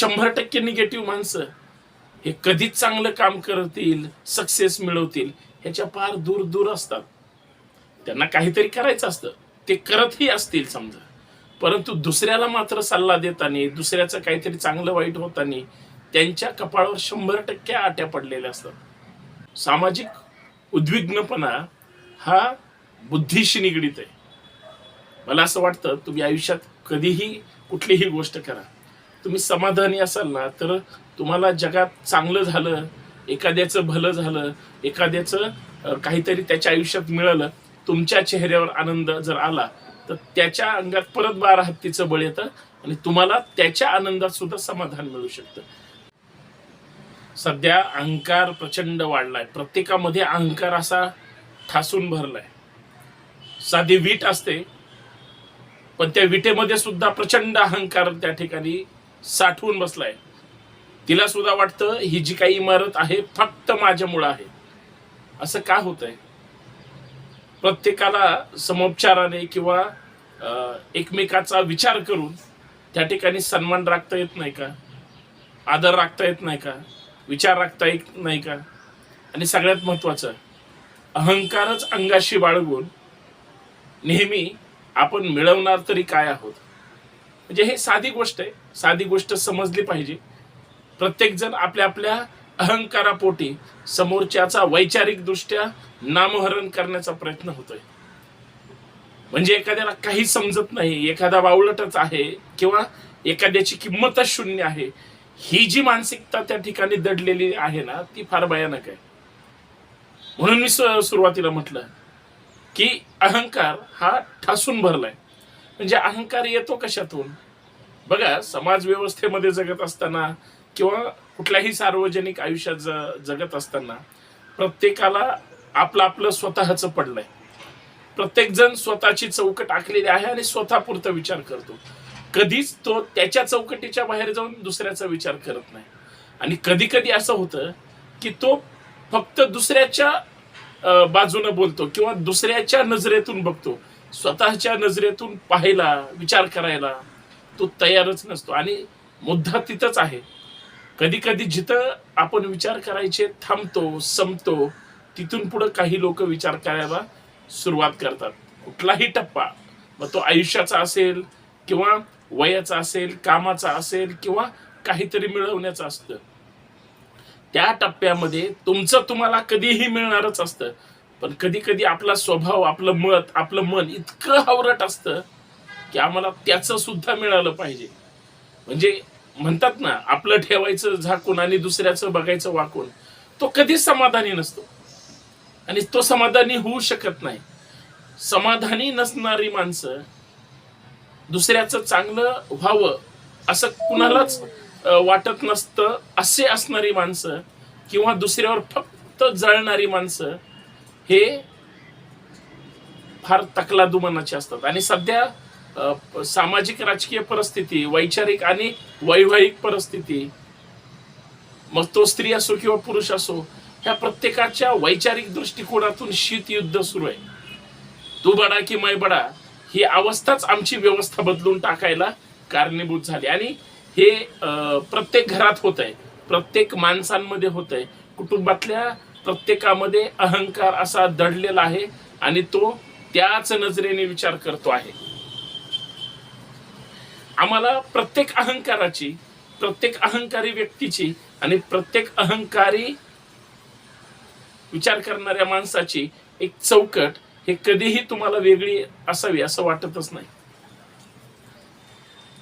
शंभर टक्के निगेटिव्ह माणसं हे कधीच चांगलं काम करतील सक्सेस मिळवतील ह्याच्या पार दूर दूर असतात. त्यांना काहीतरी करायचं असतं. ते करतही असतील समजा. परंतु दुसऱ्याला मात्र सल्ला देताना दुसऱ्याचं काहीतरी चांगलं वाईट होताना त्यांच्या कपाळावर शंभर टक्के आट्या पडलेल्या असतात. सामाजिक उद्विग्नपणा हा बुद्धीशी निगडीत आहे. मला असं वाटतं तुम्ही आयुष्यात कधीही कुठलीही गोष्ट करा. तुम्ही समाधानी असाल ना तर तुम्हाला जगात चांगलं झालं एखाद्याचं भलं झालं एखाद्याचं काहीतरी त्याच्या आयुष्यात मिळालं तुमच्या चेहऱ्यावर आनंद जर आला तर त्याच्या अंगात परत बारा हत्तीचं बळ येतं आणि तुम्हाला त्याच्या आनंदात सुद्धा समाधान मिळू शकतं. सध्या अहंकार प्रचंड वाढलाय. प्रत्येकामध्ये अहंकार असा ठासून भरलाय. साधी वीट असते पण त्या विटेमध्ये सुद्धा प्रचंड अहंकार त्या ठिकाणी साठवून बसलाय. तिला सुद्धा वाटतं ही जी काही इमारत आहे फक्त माझ्यामुळं आहे. असं का होत आहे प्रत्येकाला समोपचाराने किंवा एकमेकाचा विचार करून त्या ठिकाणी सन्मान राखता येत नाही का? आदर राखता येत नाही का? विचार राखता येत नाही का? आणि सगळ्यात महत्वाचं अहंकारच अंगाशी बाळगून नेहमी आपण मिळवणार तरी काय आहोत? म्हणजे हे साधी गोष्ट आहे. साधी गोष्ट समजली पाहिजे. प्रत्येक जण आपल्या आपल्या अहंकारापोटी समोरच्याचा वैचारिक दृष्ट्या नामहरण करण्याचा प्रयत्न होतोय. म्हणजे एखाद्याला काही समजत नाही एखादा वावलटच आहे किंवा एखाद्याची किंमतच शून्य आहे ही जी मानसिकता त्या ठिकाणी दडलेली आहे ना ती फार भयानक आहे. म्हणून मी सुरुवातीला म्हटलं की अहंकार हा ठासून भरलाय. म्हणजे अहंकार येतो कशातून? बघा समाज व्यवस्थेमध्ये जगत असताना किंवा कुठल्याही सार्वजनिक आयुष्यात ज- जगत असताना प्रत्येकाला आपलं आपलं स्वतःच पडलंय. प्रत्येक जण स्वतःची चौकट आखलेली आहे आणि स्वतःपुरता विचार करतो. कधीच तो त्याच्या चौकटीच्या बाहेर जाऊन दुसऱ्याचा विचार करत नाही. आणि कधी कधी असं होतं की तो फक्त दुसऱ्याच्या अ, बाजूनं बोलतो किंवा दुसऱ्याच्या नजरेतून बघतो. स्वतःच्या नजरेतून पाहायला विचार करायला. तो तयारच नसतो. आणि मुद्दा तिथंच आहे. कधी कधी जिथं आपण विचार करायचे थांबतो संपतो तिथून पुढे काही लोक विचार करायला सुरुवात करतात. कुठलाही टप्पा मग तो आयुष्याचा असेल किंवा वयाचा असेल कामाचा असेल किंवा काहीतरी मिळवण्याचं असतं. त्या टप्प्यामध्ये तुमचं तुम्हाला कधीही मिळणारच असतं. पण कधी कधी आपला स्वभाव आपलं मत आपलं मन इतकं हावरट असतं की आम्हाला त्याचं सुद्धा मिळालं पाहिजे. म्हणजे म्हणतात ना आपलं ठेवायचं झाकून आणि दुसऱ्याचं बघायचं वाकून तो कधीच समाधानी नसतो. आणि तो समाधानी होऊ शकत नाही. समाधानी नसणारी माणसं दुसऱ्याचं चांगलं व्हावं असं कुणालाच वाटत नसतं असे असणारी माणसं किंवा दुसऱ्यावर फक्त जळणारी माणसं हे फार तकलादू असतात. आणि सध्या सामाजिक राजकीय परिस्थिती वैचारिक आणि वैवाहिक परिस्थिती मग तो स्त्री असो किंवा पुरुष असो ह्या प्रत्येकाच्या वैचारिक दृष्टिकोनातून शीत युद्ध सुरू आहे. तू बडा की मै बडा ही अवस्थाच आमची व्यवस्था बदलून टाकायला कारणीभूत झाली. आणि हे अं, प्रत्येक घरात होत आहे प्रत्येक माणसांमध्ये होत आहे कुटुंबातल्या प्रत्येकामध्ये अहंकार असा दडलेला आहे आणि तो त्याच नजरेने विचार करतो आहे. आम्हाला प्रत्येक अहंकाराची प्रत्येक अहंकारी व्यक्तीची आणि प्रत्येक अहंकारी विचार करणाऱ्या माणसाची एक चौकट हे कधीही तुम्हाला वेगळी असावी असं वाटतच नाही.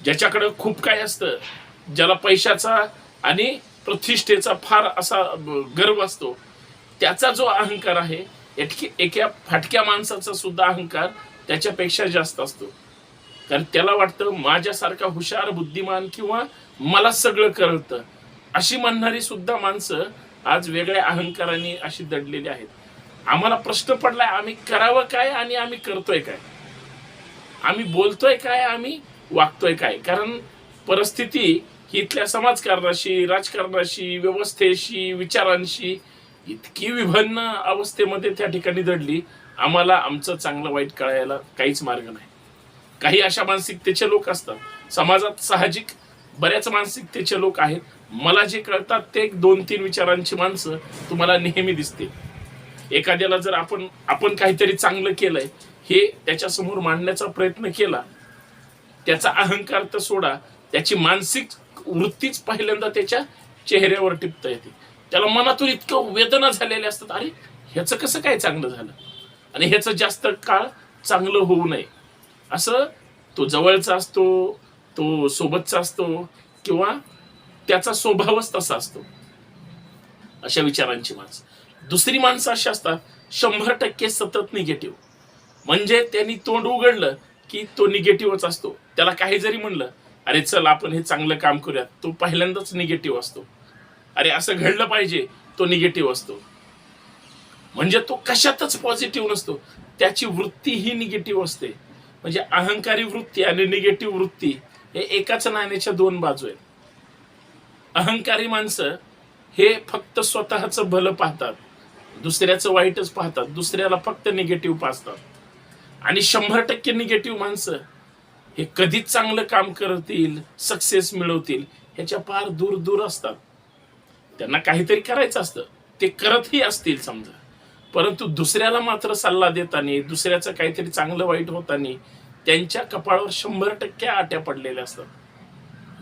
ज्याच्याकडे खूप काय असतं ज्याला पैशाचा आणि प्रतिष्ठेचा फार असा गर्व असतो त्याचा जो अहंकार आहे एटकी- एका फाटक्या माणसाचा सुद्धा अहंकार त्याच्यापेक्षा जास्त असतो. कारण त्याला वाटतं माझ्यासारखा हुशार बुद्धिमान किंवा मला सगळं कळतं. अशी म्हणणारी सुद्धा माणसं आज वेगळ्या अहंकाराने अशी दडलेली आहेत. आम्हाला प्रश्न पडलाय आम्ही करावं काय आणि आम्ही करतोय काय? आम्ही बोलतोय काय आम्ही वागतोय काय? कारण परिस्थिती ही इथल्या समाजकारणाशी राजकारणाशी व्यवस्थेशी विचारांशी इतकी विभिन्न अवस्थेमध्ये त्या ठिकाणी दडली. आम्हाला आमचं चांगलं वाईट कळायला काहीच मार्ग नाही. काही अशा मानसिकतेचे लोक असतात. समाजात साहजिक बऱ्याच मानसिकतेचे लोक आहेत. मला जे कळतात ते एक दोन तीन विचारांची माणसं तुम्हाला नेहमी दिसतील. एखाद्याला जर आपण आपण काहीतरी चांगलं केलंय हे त्याच्यासमोर मांडण्याचा प्रयत्न केला त्याचा अहंकार तर सोडा त्याची मानसिक वृत्तीच पहिल्यांदा त्याच्या चेहऱ्यावर टिपता येते. त्याला मनातून इतकं वेदना झालेल्या असतात अरे ह्याचं कसं काय चांगलं झालं? आणि ह्याचं जास्त काळ चांगलं होऊ नये. असं तो जवळचा असतो तो सोबतचा असतो किंवा त्याचा स्वभावच तसा असतो. अशा विचारांची माणसं. दुसरी माणसं अशी असतात शंभर टक्के सतत निगेटिव्ह. म्हणजे त्यांनी तोंड उघडलं की तो निगेटिव्हच असतो. त्याला काही जरी म्हणलं अरे चल आपण हे चांगलं काम करूयात. तो पहिल्यांदाच निगेटिव्ह असतो. अरे असं घडलं पाहिजे तो निगेटिव्ह असतो. म्हणजे तो कशातच पॉझिटिव्ह नसतो. त्याची वृत्ती ही निगेटिव्ह असते. म्हणजे अहंकारी वृत्ती आणि निगेटिव्ह वृत्ती हे एकाच नाण्याच्या दोन बाजू आहेत. अहंकारी माणसं हे फक्त स्वतःचं भलं पाहतात दुसऱ्याचं वाईटच पाहतात दुसऱ्याला फक्त निगेटिव्ह पाहतात. आणि शंभर टक्के निगेटिव्ह माणसं हे कधीच चांगलं काम करतील सक्सेस मिळवतील ह्याच्या फार दूर दूर असतात. त्यांना काहीतरी करायचं असतं. ते करतही असतील समजा. परंतु दुसऱ्याला मात्र सल्ला देताना दुसऱ्याचं काहीतरी चांगलं वाईट होताना त्यांच्या कपाळावर शंभर टक्के आट्या पडलेल्या असतात.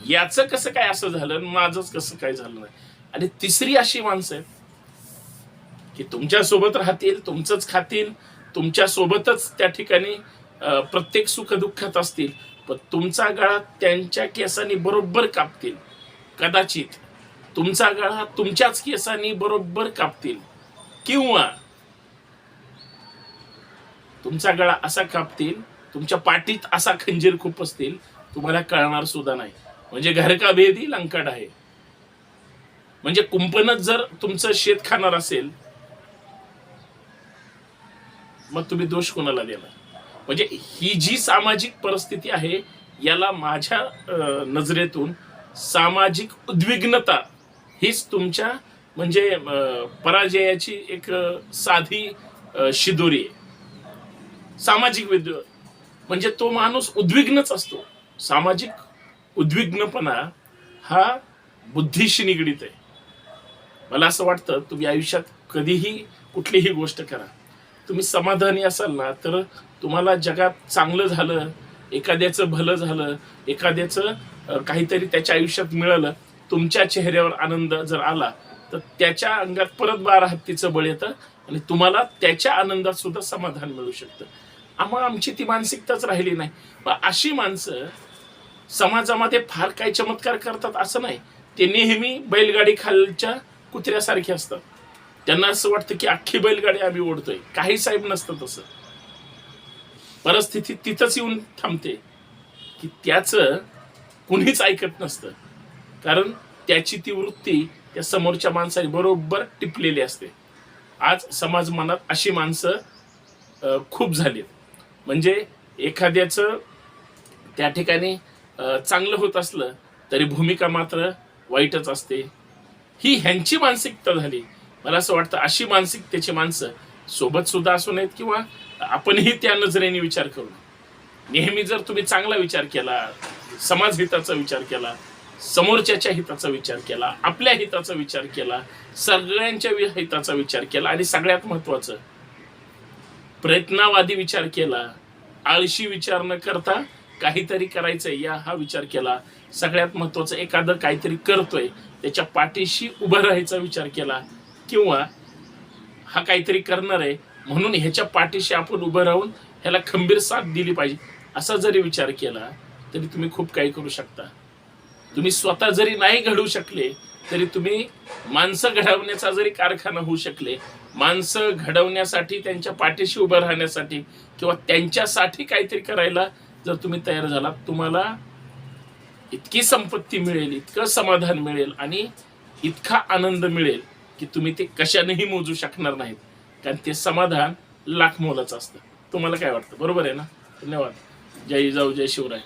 याचं कसं काय असं झालं माझंच कसं काय झालं नाही? आणि तिसरी अशी माणसं आहेत की तुमच्यासोबत राहतील तुमचंच खातील तुमच्या सोबतच त्या ठिकाणी प्रत्येक सुख दुःखात असतील पण तुमचा गळा त्यांच्या केसांनी बरोबर कापतील. कदाचित तुमचा गळा तुमच्याच केसांनी बरोबर कापतील. किंवा तुमचा गळा असा कापतील तुमच्या पाठीत असा खंजीर खुपसतील तुम्हाला कळणार सुद्धा नाही. म्हणजे घर का भेदी लंकड आहे. म्हणजे कुंपणच जर तुमचं शेत खाणार असेल मग तुम्ही दोष कोणाला देणार? म्हणजे ही जी सामाजिक परिस्थिती आहे याला माझ्या नजरेतून सामाजिक उद्विग्नता हीच तुमच्या म्हणजे पराजयाची एक साधी शिदोरी आहे. सामाजिक विद्व म्हणजे तो माणूस उद्विग्नच असतो. सामाजिक उद्विग्नपणा हा बुद्धीशी निगडीत आहे. मला असं वाटतं तुम्ही आयुष्यात कधीही कुठलीही गोष्ट करा. तुम्ही समाधानी असाल ना तर तुम्हाला जगात चांगलं झालं एखाद्याचं भलं झालं एखाद्याचं काहीतरी त्याच्या आयुष्यात मिळालं तुमच्या चेहऱ्यावर आनंद जर आला तर त्याच्या अंगात परत बारा हत्तीचं बळ येतं आणि तुम्हाला त्याच्या आनंदात सुद्धा समाधान मिळू शकतं. आम्हाला आमची ती मानसिकताच राहिली नाही. अशी माणसं समाजामध्ये फार काही चमत्कार करतात असं नाही. ते नेहमी बैलगाडी खालच्या कुत्र्यासारखे असतात. त्यांना असं वाटतं की अख्खी बैलगाडी आम्ही ओढतोय. काही साहेब नसतं तसं. परिस्थिती तिथंच येऊन थांबते. की त्याचं कुणीच ऐकत नसतं. कारण त्याची ती वृत्ती त्या समोरच्या माणसाने बरोबर टिपलेली असते. आज समाज मनात अशी माणसं खूप झालीत. म्हणजे एखाद्याचं त्या ठिकाणी चांगलं होत असलं तरी भूमिका मात्र वाईटच असते. ही ह्यांची मानसिकता झाली. मला असं वाटतं अशी मानसिकतेची माणसं सोबत सुद्धा असू नयेत किंवा आपणही त्या नजरेने विचार करू नेहमी जर तुम्ही चांगला विचार केला समाज हिताचा विचार केला समोरच्याच्या हिताचा विचार केला आपल्या हिताचा विचार केला सगळ्यांच्या हिताचा विचार केला आणि सगळ्यात महत्वाचं प्रयत्नावादी विचार केला आळशी विचार न करता काहीतरी करायचंय या हा विचार केला. सगळ्यात महत्वाचं एखादं काहीतरी करतोय त्याच्या पाठीशी उभं राहायचा विचार केला किंवा हा काहीतरी करणार आहे म्हणून ह्याच्या पाठीशी आपण उभं राहून ह्याला खंबीर साथ दिली पाहिजे असा जरी विचार केला तरी तुम्ही खूप काही करू शकता. तुम्ही स्वतः जरी नाही घडवू शकले तरी तुम्ही माणसं घडवण्याचा जरी कारखाना होऊ शकले माणसं घडवण्यासाठी त्यांच्या पाठीशी उभं राहण्यासाठी किंवा त्यांच्यासाठी काहीतरी करायला जर तुम्ही तयार झालात तुम्हाला इतकी संपत्ती मिळेल इतकं समाधान मिळेल आणि इतका आनंद मिळेल की तुम्ही ते कशानेही मोजू शकणार नाहीत. कारण ते समाधान लाख मोलाचं असतं. तुम्हाला काय वाटतं? बरोबर आहे ना? धन्यवाद. जय जाऊ जय शिवराय.